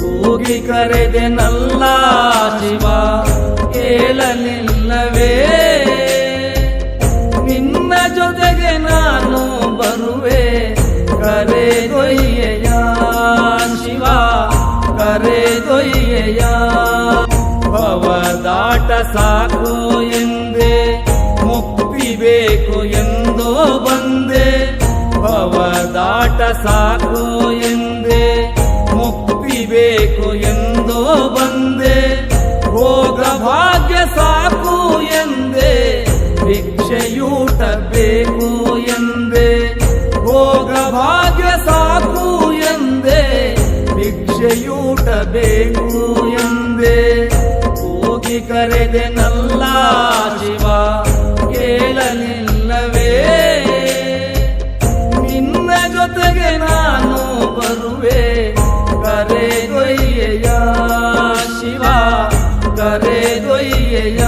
ಕೂಗಿ ಕರೆದೆನಲ್ಲ ಶಿವ, ಕೇಳಲಿಲ್ಲವೇ? ನಿನ್ನ ಜೊತೆಗೆ ನಾನು ಬರುವೆ, ಕರೆ ದೊಯ್ಯ ಶಿವ, ಕರೆ ಕರೆದೊಯ್ಯೆಯ ಭವದಾಟ ಸಾಕು ಎಂದೇ, ಮುಕ್ತಿ ಬೇಕು ಎಂದೋ ಬಂದೆ ಭವದಾಟ ಸಾಕು ಬೇಕು ಎಂದೋ ಬಂದೆ. ರೋಗ ಭಾಗ್ಯ ಸಾಕು ಎಂದೆ. ಭಿಕ್ಷೆಯೂಟ ಬೇಕು ಎಂದೆ. ರೋಗ ಭಾಗ್ಯ ಸಾಕು ಎಂದೆ. ಭಿಕ್ಷೆಯೂಟ ಬೇಕು ಎಂದೆ. ಹೋಗಿ ಕರೆದೆನಲ್ಲ ಶಿವ, ಕೇಳಲಿಲ್ಲವೇ. ನಿನ್ನ ಜೊತೆಗೆ ನಾನು ಬರುವೆ. ಕರೆದೊಯ್ಯೆಯ ಶಿವ ಕರೆದೊಯ್ಯೆಯ?